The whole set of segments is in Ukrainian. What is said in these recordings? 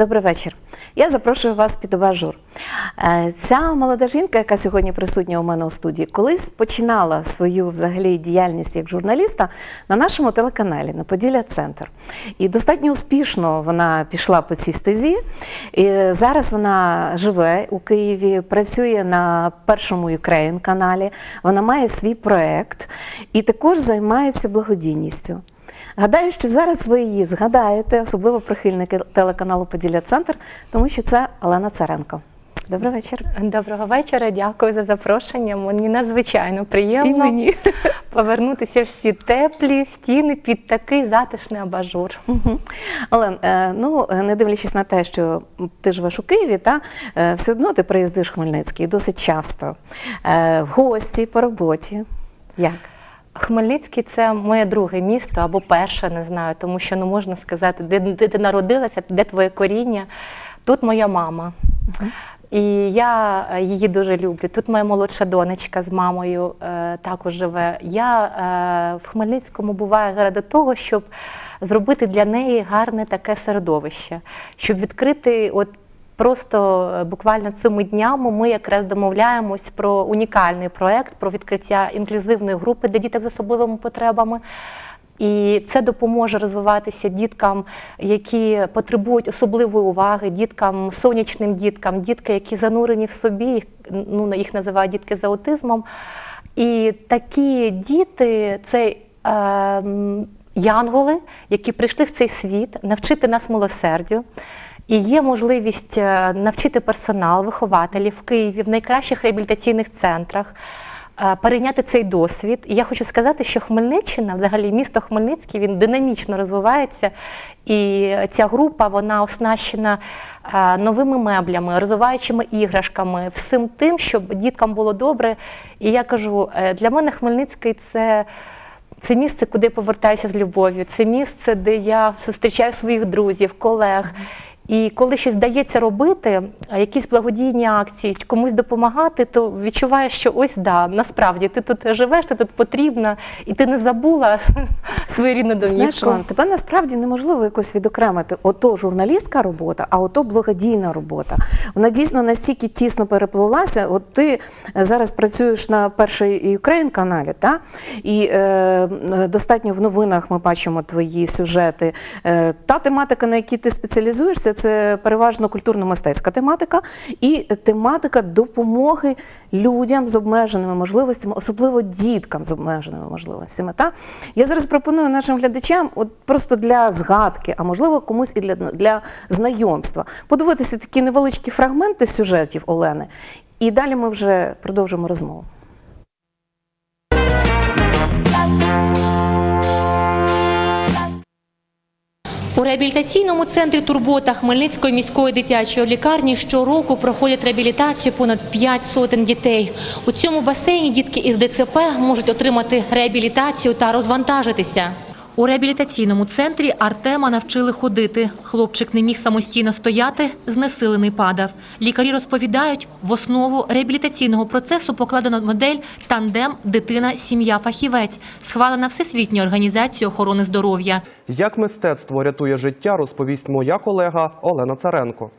Добрий вечір. Я запрошую вас під абажур. Е, Ця молода жінка, яка сьогодні присутня у мене у студії, колись починала свою взагалі діяльність як журналіста на нашому телеканалі на Поділля Центр. І достатньо успішно вона пішла по цій стезі. І зараз вона живе у Києві, працює на першому Ukraine каналі. Вона має свій проект і також займається благодійністю. Гадаю, що зараз ви її згадаєте, особливо прихильники телеканалу Поділля Центр, тому що це Олена Царенко. Добрий вечір. Доброго вечора, дякую за запрошення. Мені надзвичайно приємно повернутися всі теплі стіни під такий затишний абажур. Угу. Олен, е, ну не дивлячись на те, що ти живеш у Києві, та е, все одно ти приїздиш в Хмельницький досить часто е, в гості по роботі. Як? Хмельницький це моє друге місто або перше, не знаю, тому що не можна сказати, де, де ти народилася, де твоє коріння. Тут моя мама. І я е, її дуже люблю. Тут моя молодша донечка з мамою е, також живе. Я е, в Хмельницькому буваю заради того, щоб зробити для неї гарне таке середовище, щоб відкрити от. Просто е, буквально цими днями ми якраз домовляємось про унікальний проект про відкриття інклюзивної групи для діток з особливими потребами. І це допоможе розвиватися діткам, які потребують особливої уваги, діткам, сонячним діткам, дітки, які занурені в собі, ну, їх називають дітки з аутизмом. І такі діти це е, янголи, які прийшли в цей світ, навчити нас милосердю. І є можливість е, навчити персонал, вихователів в Києві в найкращих реабілітаційних центрах. е, Перейняти цей досвід. І я хочу сказати, що Хмельниччина, взагалі місто Хмельницький, він динамічно розвивається. І ця група вона оснащена е, новими меблями, розвиваючими іграшками, всім тим, щоб діткам було добре. І я кажу, для мене Хмельницький це. Це місце, куди я повертаюся з любов'ю. Це місце, де я зустрічаю своїх друзів, колег. І коли щось вдається робити, якісь благодійні акції, комусь допомагати, то відчуваєш, що ось да, насправді ти тут живеш, ти тут потрібна, і ти не забула свою рідну домівку. Тебе насправді неможливо якось відокремити ото журналістська робота, а ото благодійна робота. Вона дійсно настільки тісно переплилася. От ти е, зараз працюєш на перший Ukraine каналі, та? і е, достатньо в новинах ми бачимо твої сюжети. Е, та тематика, на якій ти спеціалізуєшся, це переважно культурно-мистецька тематика і тематика допомоги людям з обмеженими можливостями, особливо діткам з обмеженими можливостями. Та? Я зараз пропоную нашим глядачам, от просто для згадки, а можливо комусь і для, для знайомства, подивитися такі невеличкі фрагменти сюжетів Олени, і далі ми вже продовжимо розмову. У реабілітаційному центрі Турбота Хмельницької міської дитячої лікарні щороку проходять реабілітацію понад 5 сотень дітей. У цьому басейні дітки із ДЦП можуть отримати реабілітацію та розвантажитися. У реабілітаційному центрі Артема навчили ходити. Хлопчик не міг самостійно стояти, знесилений падав. Лікарі розповідають, в основу реабілітаційного процесу покладено модель тандем дитина, сім'я, фахівець, схвалена Всесвітньою організацією охорони здоров'я. Як мистецтво рятує життя, розповість моя колега Олена Царенко.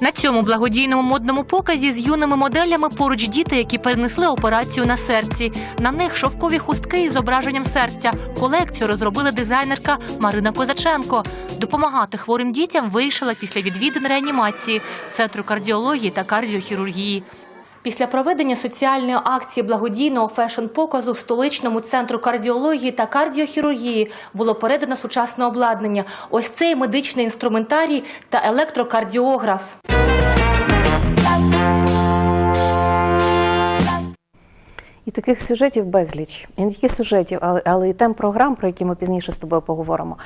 На цьому благодійному модному показі з юними моделями поруч діти, які перенесли операцію на серці. На них шовкові хустки із зображенням серця. Колекцію розробила дизайнерка Марина Козаченко. Допомагати хворим дітям вийшла після відвідин реанімації центру кардіології та кардіохірургії. Після проведення соціальної акції благодійного фешн-показу в столичному центру кардіології та кардіохірургії було передано сучасне обладнання. Ось цей медичний інструментарій та електрокардіограф. І таких сюжетів безліч. І не тільки сюжетів, але, але і тем програм, про які ми пізніше з тобою поговоримо.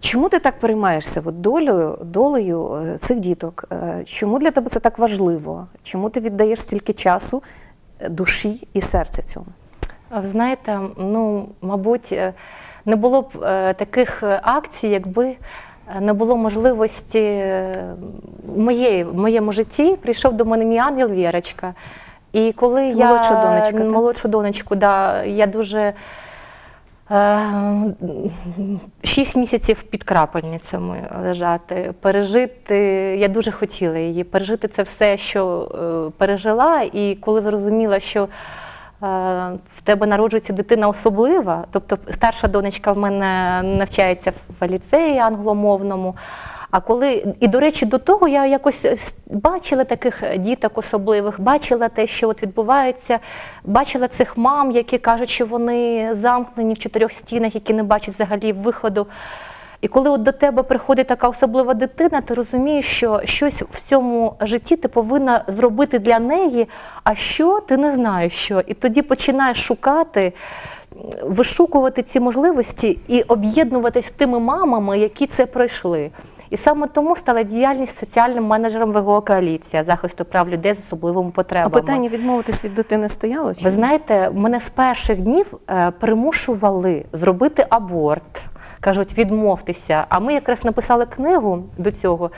Чому ти так переймаєшся от долею, долею е, цих діток? Е, Чому для тебе це так важливо? Чому ти віддаєш стільки часу, е, душі і серця цьому? Ви знаєте, ну, мабуть, не було б таких акцій, якби не було можливості в моєму житті прийшов до мене мій ангел Вірочка. І коли Це я молодша донечка, так? молодшу донечку, да, я дуже Е, Шість місяців під крапельницями лежати, пережити. Я дуже хотіла її пережити це все, що е, пережила. І коли зрозуміла, що е, в тебе народжується дитина особлива, тобто старша донечка в мене навчається в ліцеї англомовному. А коли і до речі, до того я якось бачила таких діток особливих, бачила те, що от відбувається, бачила цих мам, які кажуть, що вони замкнені в чотирьох стінах, які не бачать взагалі виходу. І коли от до тебе приходить така особлива дитина, ти розумієш, що щось в цьому житті ти повинна зробити для неї, а що ти не знаєш що. І тоді починаєш шукати, вишукувати ці можливості і об'єднуватись з тими мамами, які це пройшли. І саме тому стала діяльність соціальним менеджером ВГО коаліція захисту прав людей з особливими А потребами. питання відмовитись від дитини стояло? чи Ви знаєте, мене з перших днів е, примушували зробити аборт. Кажуть, відмовтеся. А ми якраз написали книгу до цього.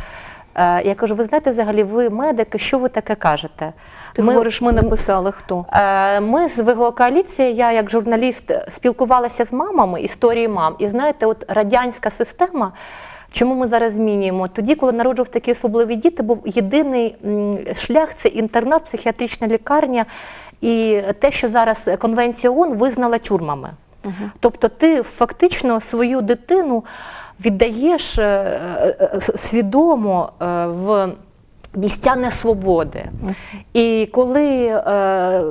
Е, Я кажу, ви знаєте, взагалі, ви медики, що ви таке кажете? Ти говориш, ми написали хто? Е, Ми з ВГО коаліції, я як журналіст спілкувалася з мамами історії мам. І знаєте, от радянська система. Чому ми зараз змінюємо? Тоді, коли народжував такі особливі діти, був єдиний шлях це інтернат, психіатрична лікарня і те, що зараз Конвенція ООН визнала тюрмами. Тобто ти фактично свою дитину віддаєш е, е, свідомо е, в місця несвободи. І коли е,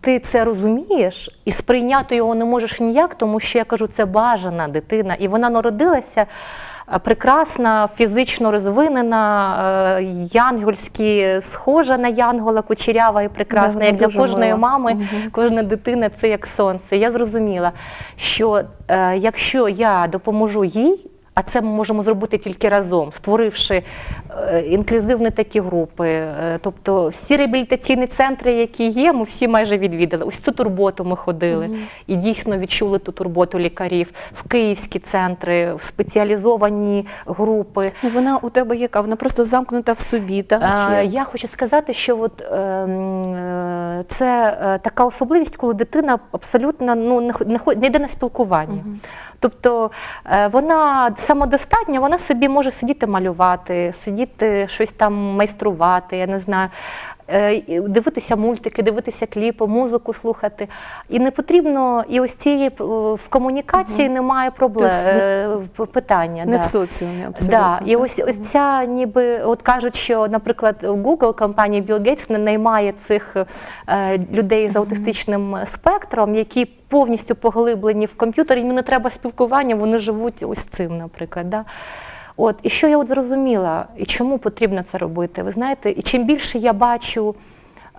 ти це розумієш і сприйняти його не можеш ніяк, тому що я кажу, це бажана дитина, і вона народилася. Е, Прекрасна, фізично розвинена, янгольські схожа на янгола, кучерява і прекрасна, Да, як для кожної мила. мами, кожна дитина це як сонце. Я зрозуміла, що е, якщо я допоможу їй, а це ми можемо зробити тільки разом, створивши е, інклюзивні такі групи. Е, Тобто всі реабілітаційні центри, які є, ми всі майже відвідали. Ось цю турботу ми ходили і дійсно відчули ту турботу лікарів в київські центри, в спеціалізовані групи. Ну, вона у тебе яка? Вона просто замкнута в собі, так? Я хочу сказати, що от, е, е, це е, така особливість, коли дитина абсолютно ну, не, не, йде на спілкування. Тобто е, вона самодостатня, вона собі може сидіти малювати, сидіти щось там майструвати, я не знаю. Е, Дивитися мультики, дивитися кліпи, музику слухати. І не потрібно, і ось цієї е, в комунікації немає проблем Тобто е, питання. Не да. в соціумі абсолютно. Да, і ось ось ця ніби от кажуть, що, наприклад, Google, компанія Bill Gates не наймає цих людей з аутистичним спектром, які повністю поглиблені в комп'ютері, їм не треба спілкування, вони живуть ось цим, наприклад. Да? От, і що я от зрозуміла, і чому потрібно це робити? Ви знаєте, і чим більше я бачу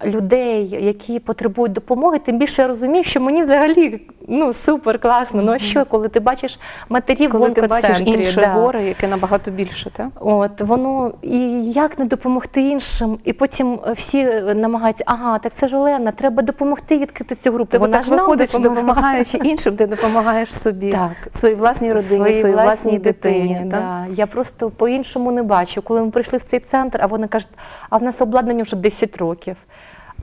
людей, які потребують допомоги, тим більше я розумію, що мені взагалі ну супер класно. Ну а що, коли ти бачиш матерів Коли в ти бачиш інше да. горе, яке набагато більше, так? От воно і як не допомогти іншим, і потім всі намагаються, ага, так це ж Олена, треба допомогти відкрити цю групу. Тобто Вона так ж виходить, допомагає. допомагаючи іншим, ти допомагаєш собі, Так. своїй власній родині, своїй, власній дитині. так? Да. Я просто по-іншому не бачу. Коли ми прийшли в цей центр, а вони кажуть, а в нас обладнання вже 10 років.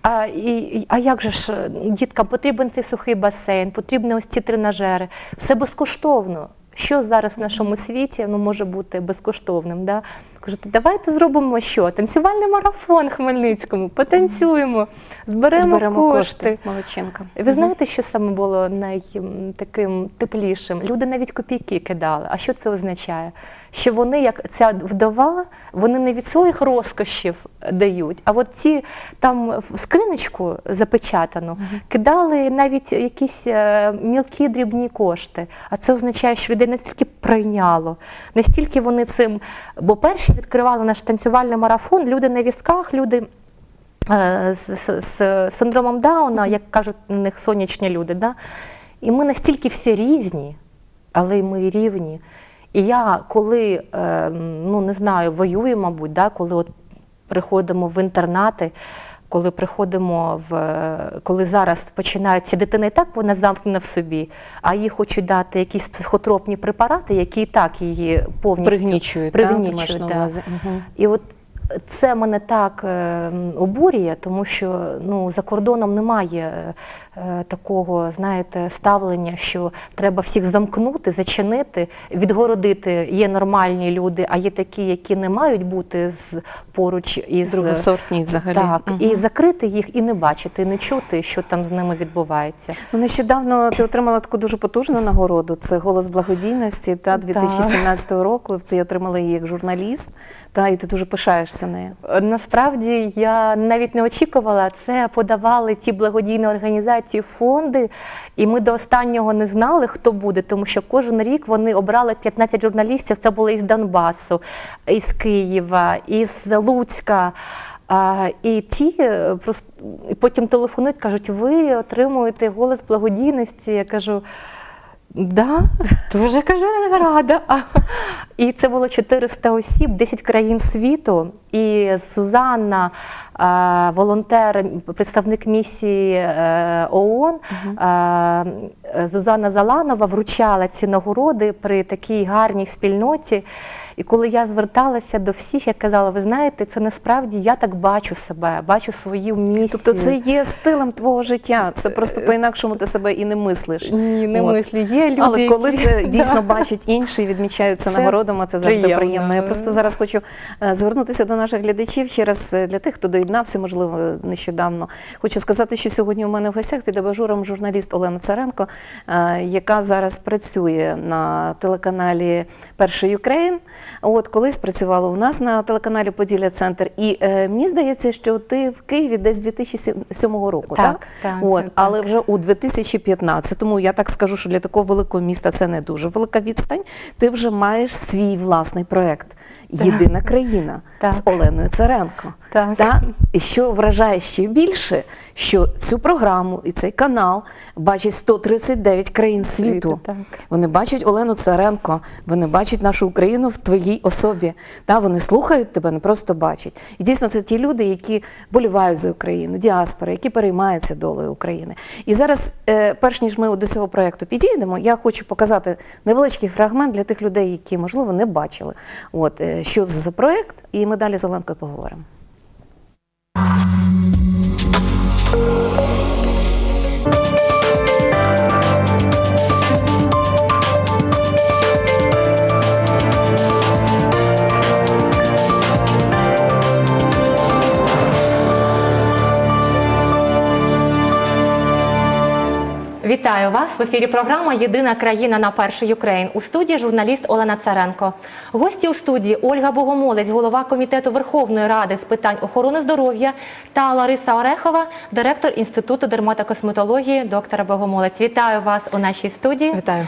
А, і, а як же ж діткам потрібен цей сухий басейн, потрібні ось ці тренажери. Все безкоштовно. Що зараз в нашому світі ну, може бути безкоштовним? Да? Кажу, «То давайте зробимо що? Танцювальний марафон Хмельницькому, потанцюємо, зберемо, Зберемо кошти. кошти. Молодчинка. Ви знаєте, що саме було найтаким теплішим? Люди навіть копійки кидали. А що це означає? Що вони, як ця вдова, вони не від своїх розкошів дають, а от ці там в скриничку запечатану кидали навіть якісь е, мілкі дрібні кошти. А це означає, що людей настільки пройняло, настільки вони цим. Бо перші відкривали наш танцювальний марафон, люди на візках, люди е, з, з, з синдромом Дауна, як кажуть на них сонячні люди. Да? І ми настільки всі різні, але й ми рівні. І я коли, е, ну не знаю, воюю, мабуть, да, коли от приходимо в інтернати, коли приходимо в коли зараз починаються дитина і так вона замкнена в собі, а їй хочуть дати якісь психотропні препарати, які і так її повністю Пригнічують, пригнічують. та, да. увазі? І от це мене так е, обурює, тому що ну, за кордоном немає е, такого, знаєте, ставлення, що треба всіх замкнути, зачинити, відгородити. Є нормальні люди, а є такі, які не мають бути з поруч із Другосортні взагалі. Так, Мгм. і закрити їх і не бачити, і не чути, що там з ними відбувається. Ну, нещодавно ти отримала таку дуже потужну нагороду. Це голос благодійності та 2017 року. Ти отримала її як журналіст, та і ти дуже пишаєшся нею. Насправді я навіть не очікувала. Це подавали ті благодійні організації, фонди, і ми до останнього не знали, хто буде, тому що кожен рік вони обрали 15 журналістів. Це були із Донбасу, із Києва, із Луцька. А, і ті е, просто потім телефонують, кажуть, ви отримуєте голос благодійності. Я кажу. Да, дуже кажу, рада. І це було 400 осіб, 10 країн світу. І Сузанна, е, волонтер, представник місії е, ООН, е, Зузана Заланова вручала ці нагороди при такій гарній спільноті. І коли я зверталася до всіх, я казала, ви знаєте, це насправді я так бачу себе, бачу свою місію. Тобто це є стилем твого життя. Це просто по-інакшому ти себе і не мислиш. Ні, не От. мислі. Є люди, Але коли які- це дійсно бачать інші і відмічають це нагородами, це завжди приємно. приємно. Я просто зараз хочу е, звернутися до наших глядачів ще раз для тих, хто доєднався, можливо, нещодавно. Хочу сказати, що сьогодні у мене в гостях під абажуром журналіст Олена Царенко, е, яка зараз працює на телеканалі Перший Україн. От колись працювала у нас на телеканалі Поділля Центр. І е, мені здається, що ти в Києві десь 2007 року, так? Так, так, От, так. але вже у 2015-му, я так скажу, що для такого великого міста це не дуже велика відстань. Ти вже маєш свій власний проект Єдина країна Так. з Оленою Царенко. Так. Та? І що вражає ще більше, що цю програму і цей канал бачить 139 країн світу. Так. Вони бачать Олену Царенко, вони бачать нашу Україну в твоїй особі. Та? Вони слухають тебе, не просто бачать. І дійсно це ті люди, які болівають за Україну, діаспори, які переймаються долею України. І зараз, е, перш ніж ми до цього проєкту підійдемо, я хочу показати невеличкий фрагмент для тих людей, які, можливо, не бачили, от, е, що це за проєкт, і ми далі з Оленкою поговоримо. Thank you. Вітаю в ефірі. Програма Єдина країна на перший Україн. У студії журналіст Олена Царенко. Гості у студії Ольга Богомолець, голова комітету Верховної Ради з питань охорони здоров'я, та Лариса Орехова, директор інституту дерматокосметології, доктора Богомолець. Вітаю вас у нашій студії. Вітаю.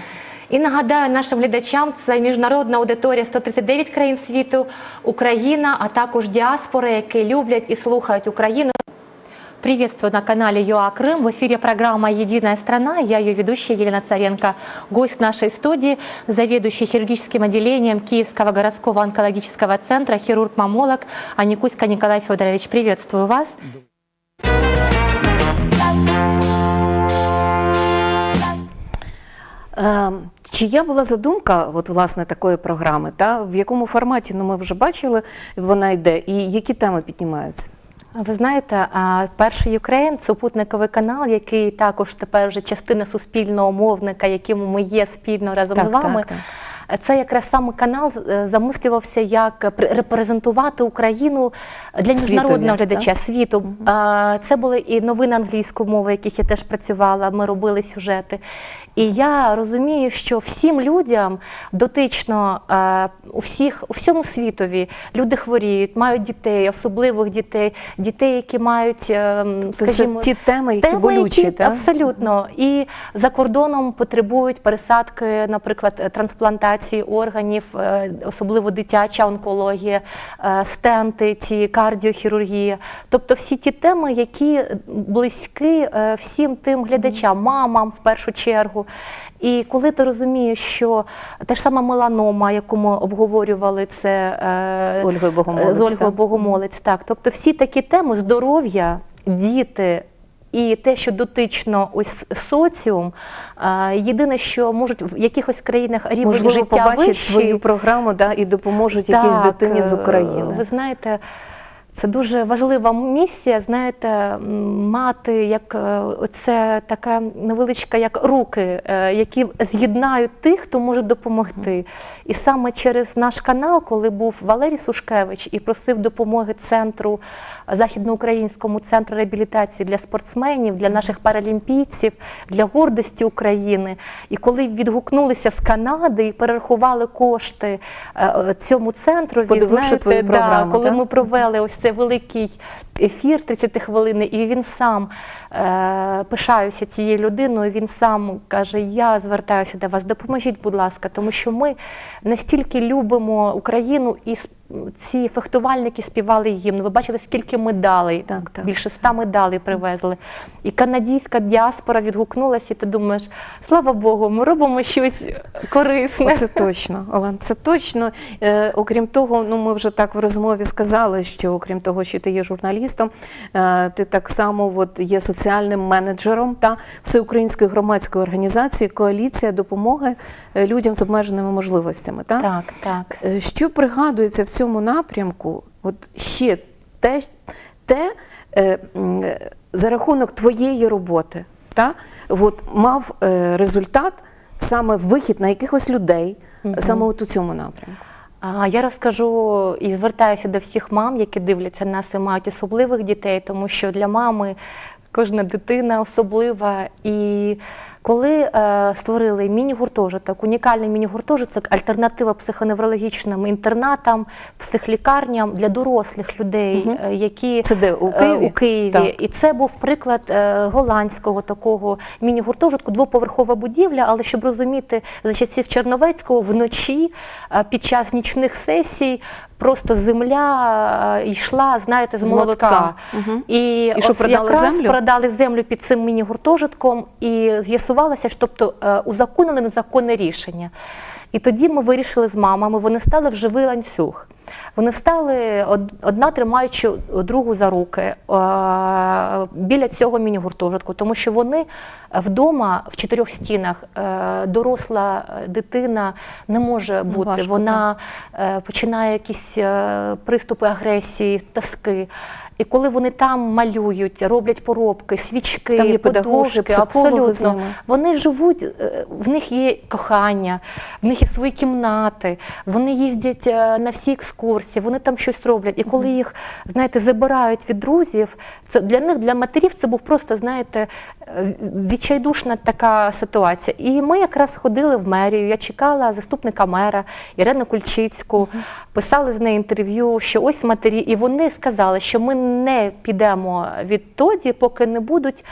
І нагадаю нашим глядачам, це міжнародна аудиторія 139 країн світу, Україна, а також діаспори, які люблять і слухають Україну. Приветствую на канале ЮА Крым. В эфире программа «Единая страна». Я ее ведущая Елена Царенко. Гость нашей студии, заведующий хирургическим отделением Киевского городского онкологического центра, хирург-мамолог Аникуська Николай Федорович. Приветствую вас. Е, Чия була задумка от, власне, такої програми? Та? В якому форматі ну, ми вже бачили, вона йде, і які теми піднімаються? Ви знаєте, перший Україн це супутниковий канал, який також тепер вже частина суспільного мовника, яким ми є спільно разом Так, з вами. так, так. Це якраз саме канал е, замислювався як пр- репрезентувати Україну для міжнародного глядача світу. Це були і новини англійської мови, яких я теж працювала. Ми робили сюжети. І я розумію, що всім людям дотично е, у всіх у всьому світові люди хворіють, мають дітей, особливих дітей, дітей, які мають, е, Тобто скажімо, ті теми, які Теми, болючі, які, так? абсолютно. І за кордоном потребують пересадки, наприклад, е, трансплантації органів, е, особливо дитяча онкологія, стенти, ті кардіохірургія. Тобто всі ті теми, які близькі всім тим глядачам, мамам в першу чергу. І коли ти розумієш, що те ж саме меланома, яку ми обговорювали, це е, З Ольгою Богомолець, з Ольгою. Богомолець, так. Тобто всі такі теми здоров'я, діти, і те, що дотично ось соціум, е, єдине, що можуть в якихось країнах рівень Можливо, життя побачать вищий, твою програму да, і допоможуть якійсь дитині з е, України. Ви знаєте, це дуже важлива місія, знаєте, мати як е, оце така невеличка, як руки, е, які з'єднають тих, хто може допомогти. І саме через наш канал, коли був Валерій Сушкевич і просив допомоги центру західноукраїнському центру реабілітації для спортсменів, для наших паралімпійців, для гордості України. І коли відгукнулися з Канади і перерахували кошти е, е, цьому центру, Подививши твою програму, коли так? ми провели ось великий ефір 30 хвилин, і він сам е, пишаюся цією людиною. Він сам каже: Я звертаюся до вас, допоможіть, будь ласка, тому що ми настільки любимо Україну і ці фехтувальники співали гімн. Ви бачили, скільки медалей, Так, так. більше ста медалей привезли. І канадійська діаспора відгукнулася, і ти думаєш, слава Богу, ми робимо щось корисне. Це точно, Олен, це точно. Е, окрім того, ну ми вже так в розмові сказали, що окрім того, що ти є журналістом, е, ти так само от, є соціальним менеджером та всеукраїнської громадської організації Коаліція допомоги е, людям з обмеженими можливостями. Та? Так, так. Е, Що пригадується в цьому напрямку? От ще те, те за рахунок твоєї роботи, та, от, мав е, результат саме вихід на якихось людей, саме от у цьому напрямку. Я розкажу і звертаюся до всіх мам, які дивляться нас і мають особливих дітей, тому що для мами кожна дитина особлива. І коли е, створили міні-гуртожиток, унікальний міні-гуртожиток, альтернатива психоневрологічним інтернатам, психлікарням для дорослих людей, е, які Це де, у е, Києві? у Києві. Так. І це був приклад е, голландського такого міні-гуртожитку, двоповерхова будівля. Але щоб розуміти, за часів Черновецького вночі е, під час нічних сесій просто земля е, йшла, знаєте, з, З молотка. Мгм. І, І що, продали якраз землю? продали землю під цим міні-гуртожитком, і з'ясувалося, що тобто е, узаконили незаконне рішення. І тоді ми вирішили з мамами, вони стали в живий ланцюг. Вони встали одна тримаючи другу за руки е, біля цього міні-гуртожитку, тому що вони вдома в чотирьох стінах е, доросла дитина не може Ну, бути. важко, Вона е, починає якісь приступи агресії, тоски. І коли вони там малюють, роблять поробки, свічки, Там є подушки, психологи абсолютно. ними. Вони живуть, е, в них є кохання, в них є свої кімнати, вони їздять е, на всі екскурсії, вони там щось роблять. І коли їх, знаєте, забирають від друзів, це для них, для матерів, це був просто, знаєте, е, відчайдушна така ситуація. І ми якраз ходили в мерію. Я чекала заступника мера Ірину Кульчицьку, писали з нею інтерв'ю, що ось матері, і вони сказали, що ми не підемо відтоді, поки не будуть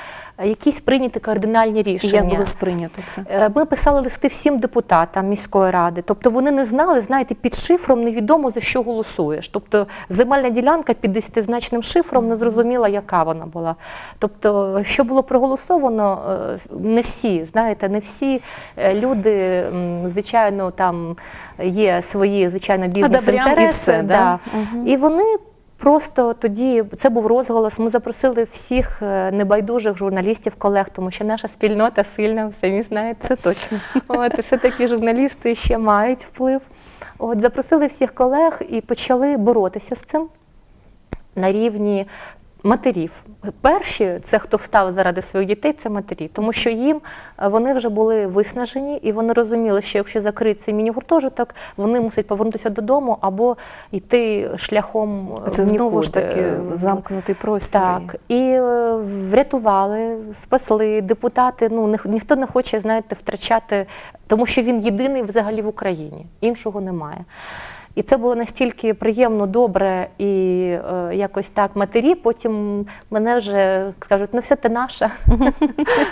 якісь прийняті кардинальні рішення. як було сприйнято це? Е, Ми писали листи всім депутатам міської ради. Тобто вони не знали, знаєте, під шифром невідомо за що голосуєш. Тобто земельна ділянка під десятизначним шифром не зрозуміла, яка вона була. Тобто, що було проголосовано, е, не всі, знаєте, не всі е, люди, звичайно, там є свої, звичайно, бізнес-інтереси. все, да? І вони. Просто тоді це був розголос. Ми запросили всіх е, небайдужих журналістів, колег, тому що наша спільнота сильна, ви самі знаєте. Це точно. От, все-таки журналісти ще мають вплив. От, запросили всіх колег і почали боротися з цим на рівні матерів. Перші, це хто встав заради своїх дітей, це матері, тому що їм е, вони вже були виснажені, і вони розуміли, що якщо закрити цей міні-гуртожиток, вони мусять повернутися додому або йти шляхом е, Це в знову ж таки замкнутий простір. Так, і е, врятували, спасли депутати. Ну ніх- ніхто не хоче, знаєте, втрачати, тому що він єдиний взагалі в Україні, іншого немає. І це було настільки приємно, добре і е, якось так матері. Потім мене вже скажуть, ну все, ти наша.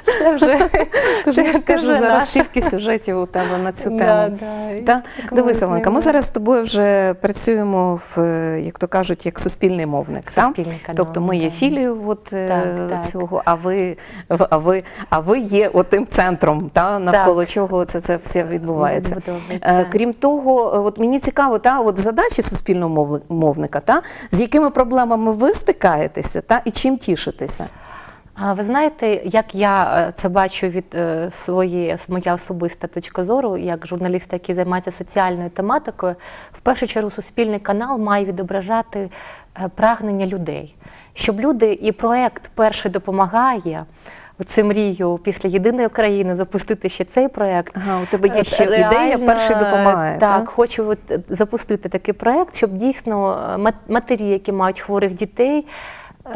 Все вже. Тож я ж кажу, зараз стільки сюжетів у тебе на цю тему. Дивись, Оленка, ми зараз з тобою вже працюємо в, як то кажуть, як суспільний мовник. Тобто ми є філією е, цього, а ви, а, ви, а ви є отим центром, навколо чого це, все відбувається. Е, Крім того, от мені цікаво, та, от задачі суспільного мовника, та, з якими проблемами ви стикаєтеся та, і чим тішитеся? Ви знаєте, як я е, це бачу від е, своєї моя особиста точка зору, як журналіста, який займається соціальною тематикою, в першу чергу суспільний канал має відображати е, прагнення людей, щоб люди і проект перший допомагає. Оце мрію після єдиної країни запустити ще цей проект. Ага, у тебе є ще ідея, реально, перший допомагає. Так, Так, хочу от е, запустити такий проект, щоб дійсно е, матері, які мають хворих дітей.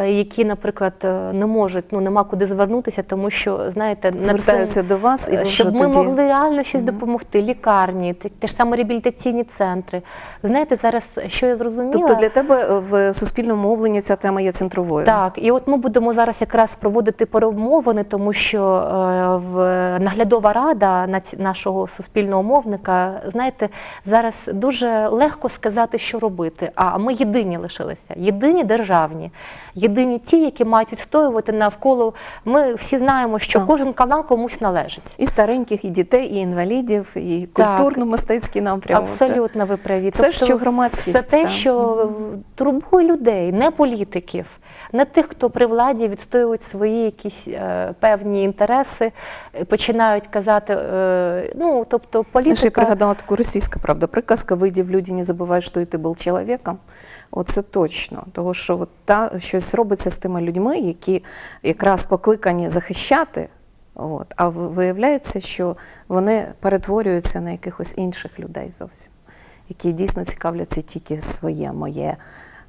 Е, Які, наприклад, е, не можуть, ну нема куди звернутися, тому що знаєте, на Звертаються до вас, і ви щоб вже ми тоді... могли реально щось допомогти. Лікарні, те, ж саме реабілітаційні центри. Знаєте, зараз що я зрозуміла? Тобто для тебе в суспільному мовленні ця тема є центровою. Так, і от ми будемо зараз якраз проводити перемовини, тому що е, в наглядова рада наці- нашого суспільного мовника, знаєте, зараз дуже легко сказати, що робити. А ми єдині лишилися, єдині державні, єдині ті, які мають відстоювати навколо. Ми всі знаємо, що кожен канал комусь належить. І стареньких, і дітей, і інвалідів, і культурно-мистецький напрямок. Абсолютно ви праві. Все, що громадськість, Це те, що турбує людей, не політиків, не тих, хто при владі відстоюють свої якісь е, певні інтереси, починають казати, е, ну тобто Я ще пригадала таку російська правда. Приказка «Вийди в люди, не забувай, що і ти був чоловіком. Оце точно. тому що от та щось робиться з тими людьми, які якраз покликані захищати. От, а виявляється, що вони перетворюються на якихось інших людей зовсім, які дійсно цікавляться тільки своє, моє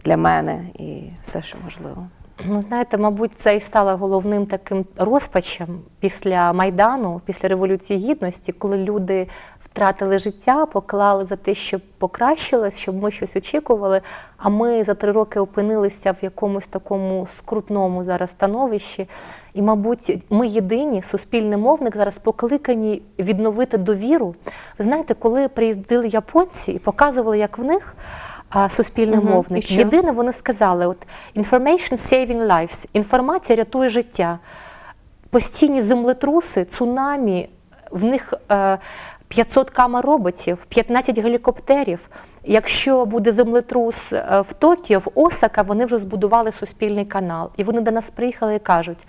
для мене і все, що можливо. Ну, знаєте, мабуть, це і стало головним таким розпачем після Майдану, після Революції Гідності, коли люди втратили життя, поклали за те, щоб покращилось, щоб ми щось очікували. А ми за три роки опинилися в якомусь такому скрутному зараз становищі. І, мабуть, ми єдині, суспільний мовник зараз покликані відновити довіру. Ви знаєте, коли приїздили японці і показували, як в них суспільний Мгм. мовник. Єдине, вони сказали: от information saving lives, інформація рятує життя. Постійні землетруси, цунамі, в них е, 500 камер роботів, 15 гелікоптерів. Якщо буде землетрус е, в Токіо, в Осака, вони вже збудували суспільний канал. І вони до нас приїхали і кажуть.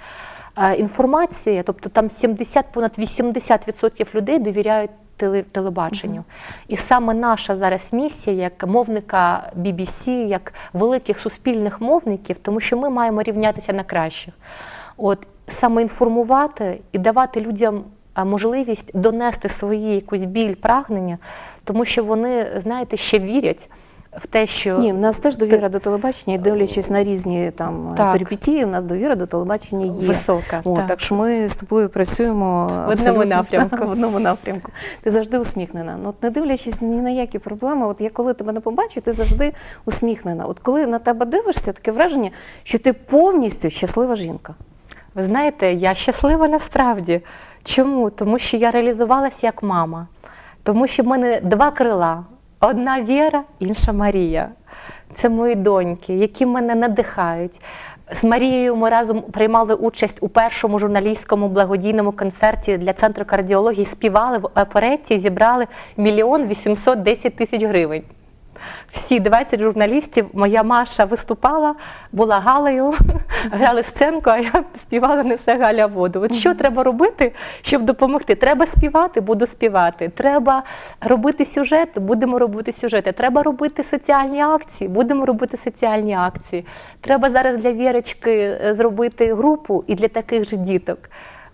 Е, Інформація, тобто там 70, понад 80% людей довіряють теле- телебаченню. І саме наша зараз місія, як мовника BBC, як великих суспільних мовників, тому що ми маємо рівнятися на кращих. От саме інформувати і давати людям можливість донести свої якусь біль, прагнення, тому що вони, знаєте, ще вірять в те, що Ні, в нас теж довіра до телебачення, і дивлячись на різні там Так. перипетії, у нас довіра до телебачення є. висока. О, так. так. що ми з тобою працюємо абсолютно, напрямку. так, в одному напрямку. Ти завжди усміхнена. Ну, от не дивлячись ні на які проблеми, от я коли тебе не побачу, ти завжди усміхнена. От коли на тебе дивишся, таке враження, що ти повністю щаслива жінка. Ви знаєте, я щаслива насправді. Чому? Тому що я реалізувалася як мама. Тому що в мене два крила: одна Віра, інша Марія. Це мої доньки, які мене надихають. З Марією ми разом приймали участь у першому журналістському благодійному концерті для центру кардіології. Співали в опереті, зібрали мільйон 810 тисяч гривень. Всі 20 журналістів, моя Маша виступала, була Галею, грали сценку, а я співала несе Галя воду. От що треба робити, щоб допомогти? Треба співати, буду співати. Треба робити сюжет, будемо робити сюжети. Треба робити соціальні акції, будемо робити соціальні акції. Треба зараз для Вірочки е, зробити групу і для таких же діток.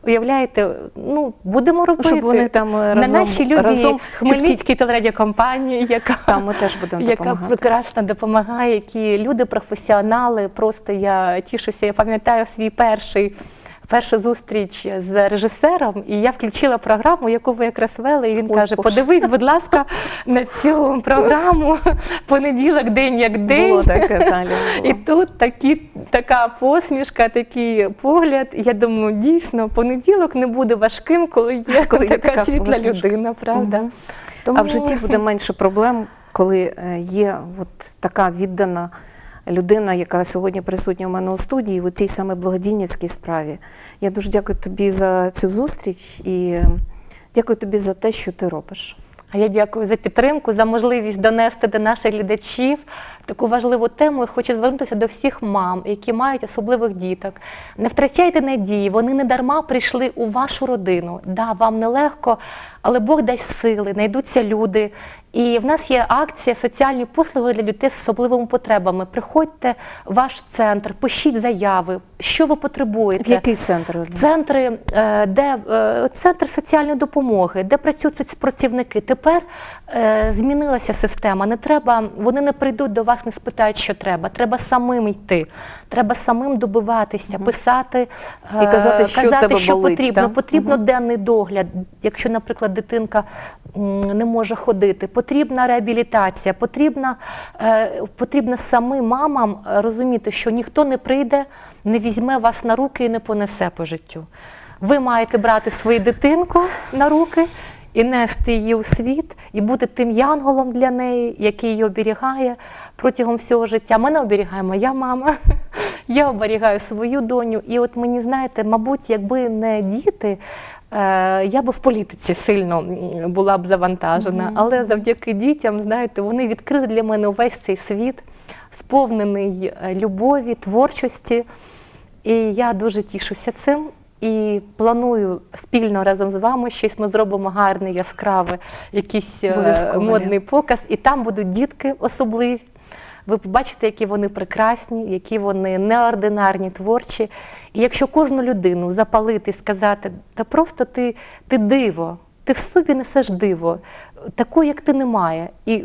Уявляєте, ну будемо робити щоб вони там, разом, на наші нашій любій разом, Хмельницькій телерадіокомпанії, яка Там ми теж будемо яка допомагати. прекрасно допомагає, які люди професіонали. Просто я тішуся. Я пам'ятаю свій перший. Першу зустріч з режисером, і я включила програму, яку ви якраз вели. І він Ой, каже: подивись, будь ласка, на цю програму. Понеділок, день як день. Було таке далі. І тут такі, така посмішка, такий погляд. Я думаю, дійсно, понеділок не буде важким, коли є, Коли така, така світла посмішка. людина, правда? Мгм. Тому... А в житті буде менше проблем, коли е, є от така віддана людина, яка сьогодні присутня у мене у студії, у тій саме благодійницькій справі. Я дуже дякую тобі за цю зустріч і дякую тобі за те, що ти робиш. А я дякую за підтримку, за можливість донести до наших глядачів таку важливу тему і хочу звернутися до всіх мам, які мають особливих діток. Не втрачайте надії, вони не дарма прийшли у вашу родину. Да, вам нелегко, але Бог дасть сили, знайдуться люди. І в нас є акція соціальні послуги для людей з особливими потребами. Приходьте в ваш центр, пишіть заяви, що ви потребуєте. Який центр? Центри, е, де е, центр соціальної допомоги, де працюють соцпрацівники. Тепер е, змінилася система. Не треба, вони не прийдуть до вас, не спитають, що треба. Треба самим йти. Треба самим добиватися, писати е, І казати, що казати, тебе що болить, потрібно. так? Потрібно денний догляд, якщо, наприклад, дитинка не може ходити. Потрібна реабілітація, потрібна, е, потрібно самим мамам е, розуміти, що ніхто не прийде, не візьме вас на руки і не понесе по життю. Ви маєте брати свою дитинку на руки і нести її у світ, і бути тим янголом для неї, який її оберігає протягом всього життя. Мене оберігає моя мама, я оберігаю свою доню. І от мені, знаєте, мабуть, якби не діти, е, я би в політиці сильно була б завантажена. Але завдяки дітям, знаєте, вони відкрили для мене увесь цей світ, сповнений е, любові, творчості. І я дуже тішуся цим. І планую спільно разом з вами щось ми зробимо гарне, яскраве, якийсь е, модний показ, і там будуть дітки особливі. Ви побачите, які вони прекрасні, які вони неординарні, творчі. І якщо кожну людину запалити сказати, та просто ти, ти диво, ти в собі несеш диво, такої, як ти немає. І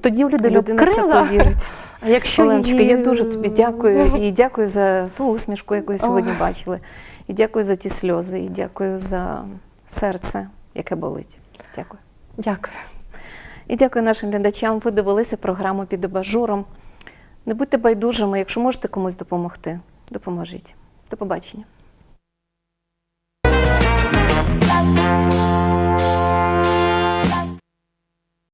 тоді у людини Людина в це повірить. Якщо Оленочка, її- я дуже тобі дякую і дякую за ту усмішку, яку я сьогодні бачили. І дякую за ті сльози, і дякую за серце, яке болить. Дякую. Дякую. І дякую нашим глядачам. Ви дивилися програму під абажуром. Не будьте байдужими, якщо можете комусь допомогти, допоможіть. До побачення.